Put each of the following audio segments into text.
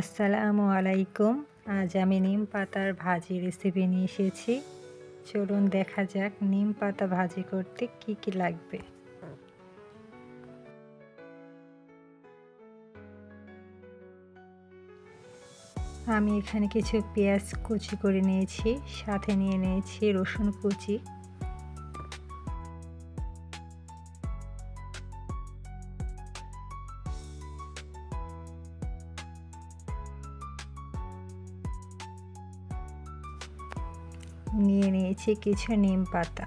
আসসালামু আলাইকুম। আজ আমি নিম পাতার ভাজি রেসিপি নিয়ে এসেছি। চলুন দেখা যাক নিম পাতা ভাজি করতে কি কি লাগবে। আমি এখানে কিছু পেঁয়াজ কুচি করে নিয়েছি, সাথে নিয়ে নিয়েছি রসুন কুচি। নিয়ে নিয়েছি, কিছু নিম পাতা।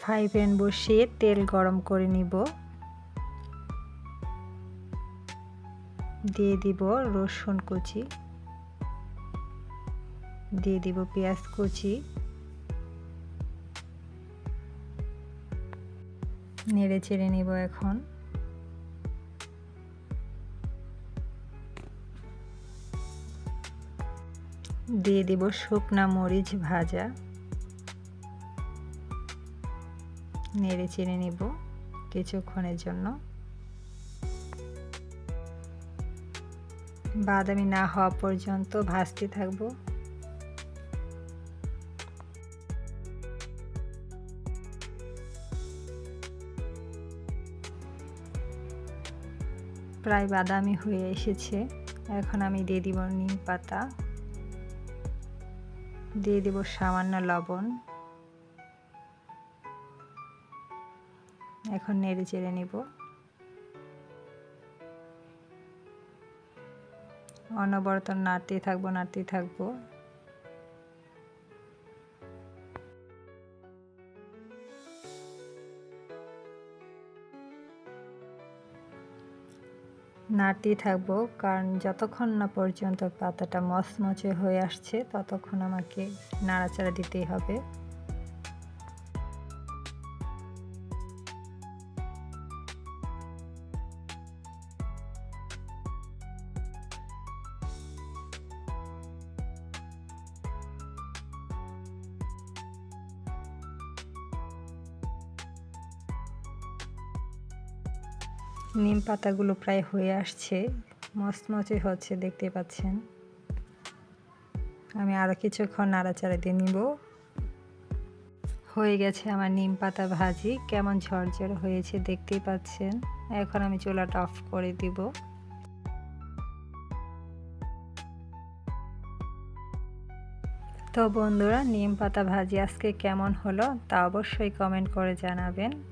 ফ্রাই প্যান বসিয়ে তেল গরম করে নিব। দিয়ে দিব রসুন কুচি। দিয়ে দিব পেঁয়াজ কুচি। নেড়ে চেড়ে নিব এখন। দিয়ে দিব শুকনা মরিচ ভাজা। নেড়ে চেড়ে নিব কিছুক্ষণের জন্য। বাদামি না হওয়া পর্যন্ত ভাজতে থাকব। প্রায় বাদামি হয়ে এসেছে। এখন আমি দিয়ে দিব নিম পাতা। দিয়ে দিব সামান্য লবণ। এখন নেড়ে চেড়ে নেব। অনবরত নাড়তেই থাকব নাড়তেই থাকব। নাড়তেই থাকব, কারণ যতক্ষণ না পর্যন্ত পাতাটা মচমচে হয়ে আসছে, ততক্ষণ আমাকে নাড়াচাড়া দিতেই হবে। নিম পাতাগুলো প্রায় হয়ে আসছে। মচমচে হচ্ছে, দেখতে পাচ্ছেন? আমি আরও কিছুক্ষণ নাড়াচাড়া দিয়ে নিব। হয়ে গেছে আমার নিম পাতা ভাজি। কেমন ঝরঝর হয়েছে দেখতেই পাচ্ছেন? এখন আমি চুলাটা অফ করে দিব। তো বন্ধুরা, নিম পাতা ভাজি আজকে কেমন হলো তা অবশ্যই কমেন্ট করে জানাবেন।